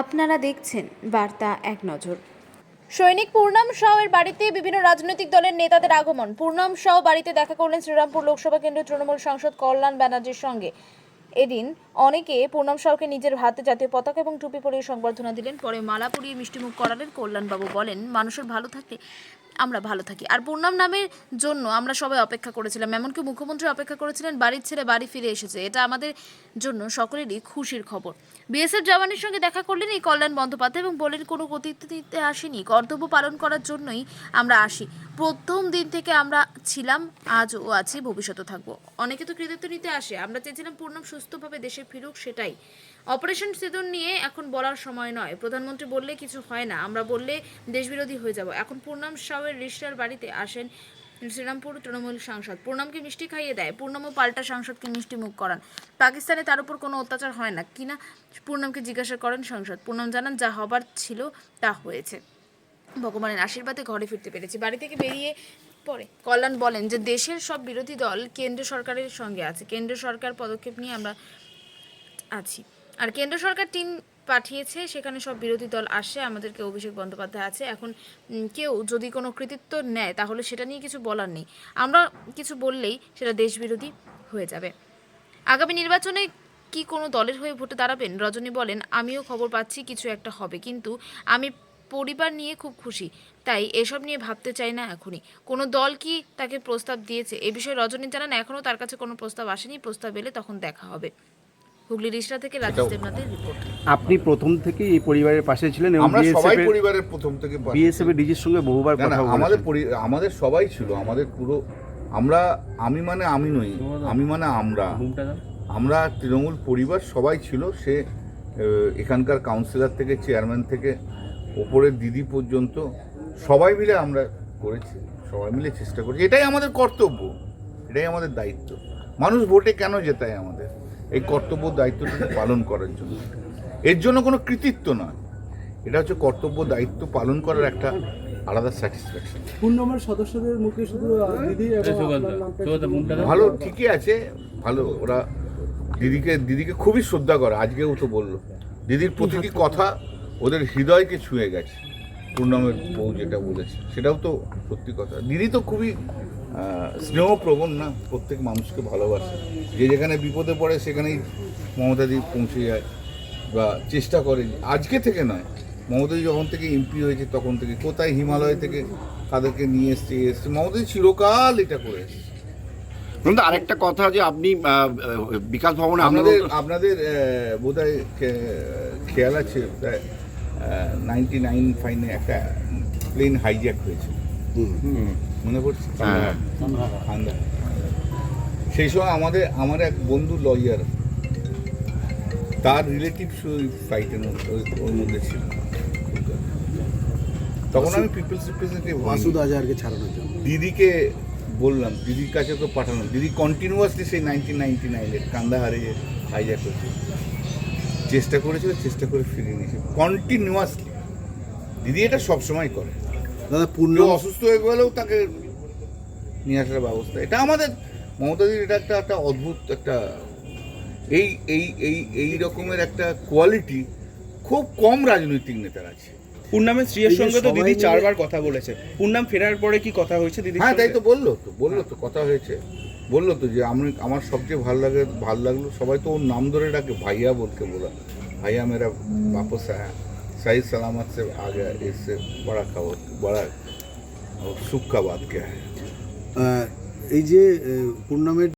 আপনারা দেখছেন বার্তা এক নজর। সৈনিক পূর্ণাম শাহের বাড়িতে বিভিন্ন রাজনৈতিক দলের নেতাদের আগমন। পূর্ণাম শাহ বাড়িতে দেখা করলেন শ্রীরামপুর লোকসভা কেন্দ্রের তৃণমূল সাংসদ কল্যাণ ব্যানার্জির সঙ্গে। এদিন অনেকে পূর্ণাম শাহকে নিজের হাতে জাতীয় পতাকা এবং টুপি পরিয়ে সংবর্ধনা দিলেন। পরে মালা পরিয়ে মিষ্টিমুখ করালেন কল্যাণবাবু। বলেন, মানুষের ভালো থাকলে আমরা ভালো থাকি। আর পূর্ণাম নামের জন্য আমরা সবাই অপেক্ষা করেছিলাম, এমনকি মুখ্যমন্ত্রী অপেক্ষা করেছিলেন, বাড়ির ছেলে বাড়ি ফিরে এসেছে। এটা আমাদের জন্য সকলেরই খুশির খবর। বিএসএফ জওয়ানের সঙ্গে দেখা করলেন এই কল্যাণ বন্দ্যোপাধ্যায় এবং বলেন, কোনো দিতে আসেনি। কর্তব্য পালন করার জন্যই আমরা আসি। প্রথম দিন থেকে আমরা ছিলাম, আজও আছি ভবিষ্যতে থাকব। অনেকে তো কৃতিত্ব নিতে আসে। আমরা চেয়েছিলাম পূর্ণম সুস্থভাবে দেশে ফিরুক, সেটাই। অপারেশন সিঁদুর নিয়ে এখন বলার সময় নয়। প্রধানমন্ত্রী বললে কিছু হয় না, আমরা বললে দেশবিরোধী হয়ে যাব। এখন পূর্ণম সাউয়ের রিস্টার বাড়িতে আসেন শ্রীরামপুর তৃণমূল সাংসদ। পূর্ণমকে মিষ্টি খাইয়ে দেয় পূর্ণমও পাল্টা সাংসদকে মিষ্টি মুখ করান। পাকিস্তানে তার উপর কোনো অত্যাচার হয় না। কিনা পূর্ণমকে জিজ্ঞাসা করেন সাংসদ, পূর্ণম জানান, যা হবার ছিল তা হয়েছে। ভগবানের আশীর্বাদে ঘরে ফিরতে পেরেছি। বাড়ি থেকে বেরিয়ে পরে কল্যাণ বলেন যে, দেশের সব বিরোধী দল কেন্দ্র সরকারের সঙ্গে আছে। কেন্দ্র সরকার পদক্ষেপ নিয়ে আমরা আছি। আর কেন্দ্র সরকার টিম পাঠিয়েছে, সেখানে সব বিরোধী দল আসে, আমাদেরকে অভিষেক বন্দ্যোপাধ্যায় আছে। এখন কেউ যদি কোনো কৃতিত্ব নেয়, তাহলে সেটা নিয়ে কিছু বলার নেই। আমরা কিছু বললেই সেটা দেশবিরোধী হয়ে যাবে। আগামী নির্বাচনে কি কোনো দলের হয়ে ভোটে দাঁড়াবেন? রজনী বলেন, আমিও খবর পাচ্ছি, কিছু একটা হবে। কিন্তু আমি পরিবার নিয়ে খুব খুশি। তাই এসব নিয়ে ভাবতে চাই না এখনই। কোনো দল কি তাকে প্রস্তাব দিয়েছে? এ বিষয়ে রজনী জানান, এখনও তার কাছে কোনো প্রস্তাব আসেনি। প্রস্তাব এলে তখন দেখা হবে। হুগলি রিসরা থেকে রাজেশ দেবনাথের রিপোর্ট আপনি প্রথম থেকে এই পরিবারের পাশে ছিলেন এবং আমরা সবাই পরিবারের প্রথম থেকে বিএসএফ এর ডিজির সঙ্গে বহুবার কথা আমাদের আমাদের সবাই ছিল আমাদের পুরো আমরা আমি মানে আমি নই আমি মানে আমরা। আমরা তৃণমূল পরিবার সবাই ছিল সে এখানকার কাউন্সিলর থেকে চেয়ারম্যান থেকে ওপরের দিদি পর্যন্ত সবাই মিলে আমরা করেছি সবাই মিলে চেষ্টা করেছি। এটাই আমাদের কর্তব্য এটাই আমাদের দায়িত্ব। মানুষ ভোটে কেন জেতায় আমাদের? এই কর্তব্য দায়িত্বটুকু পালন করার জন্য। এর জন্য কোনো কৃতিত্ব নয়। এটা হচ্ছে কর্তব্য দায়িত্ব পালন করার একটা আলাদা স্যাটিসফ্যাকশন পূর্ণমার সদস্যদের মুখে শুধু দিদি ভালো ঠিকই আছে ভালো। ওরা দিদিকে দিদিকে খুবই শ্রদ্ধা করে আজকেও তো বলল। দিদির প্রতিটি কথা ওদের হৃদয়কে ছুঁয়ে গেছে। পূর্ণমের বউ যেটা বলেছে সেটাও তো সত্যি কথা। দিদি তো খুবই স্নেহপ্রবণ না প্রত্যেক মানুষকে ভালোবাসে। যে যেখানে বিপদে পড়ে সেখানেই মমতাদি পৌঁছে যায় বা চেষ্টা করে। আজকে থেকে নয় মমতাদি যখন থেকে এমপি হয়েছে তখন থেকে। কোথায় হিমালয় থেকে তাদেরকে নিয়ে এসছে এসছে? মমতাদি চিরকাল এটা করে এসছে। কিন্তু আরেকটা কথা যে আপনি বিকাশ ভবনে আপনাদের আপনাদের আপনাদের বোধ হয় খেয়াল আছে নাইনটি নাইন ফাইনে একটা প্লেন হাইজ্যাক হয়েছে। মনে পড়ছে? হ্যাঁ। সেই সময় আমাদের আমার এক বন্ধু লয়ার তার রিলেটিভ ফ্লাইটের মধ্যে ওই- ওর মধ্যে ছিল। তখন আমি পিপলস রিপ্রেজেন্টেটিভ মাসুদ আজহারকে ছাড়ানোর জন্য। দিদিকে বললাম দিদির কাছে তো পাঠানো দিদি কন্টিনিউয়াসলি সেই নাইনটিন নাইনটি নাইনের কান্দাহারে হাইজ্যাক হয়েছে চেষ্টা করেছিল চেষ্টা করে ফিরিয়ে নিয়েছে। কন্টিনিউয়াসলি দিদি এটা সবসময় করে। দাদা পূর্ণ অসুস্থ হয়ে গেলেও তাকে নিয়ে আসার ব্যবস্থা। এটা আমাদের মমতাদির এটা একটা একটা অদ্ভুত একটা এই এই এই এই রকমের একটা কোয়ালিটি খুব কম রাজনৈতিক নেতার আছে। পূর্ণামের স্ত্রীর সঙ্গে তো দিদি চারবার কথা বলেছে। পূর্ণাম ফেরার পরে কি কথা হয়েছে দিদি হ্যাঁ তাই তো বলল তো বলল তো কথা হয়েছে। বলল তো যে আমি আমার সবচেয়ে ভালো লাগে ভালো লাগল সবাই তো ওর নাম ধরে ডাকে ভাইয়া বলকে বলা ভাইয়া মেরা বাপসা হ্যাঁ सही सलामत से आ गया इससे बड़ा खबर बड़ा और सुख का बात क्या है আহ, এই যে আহ, পূর্ণমের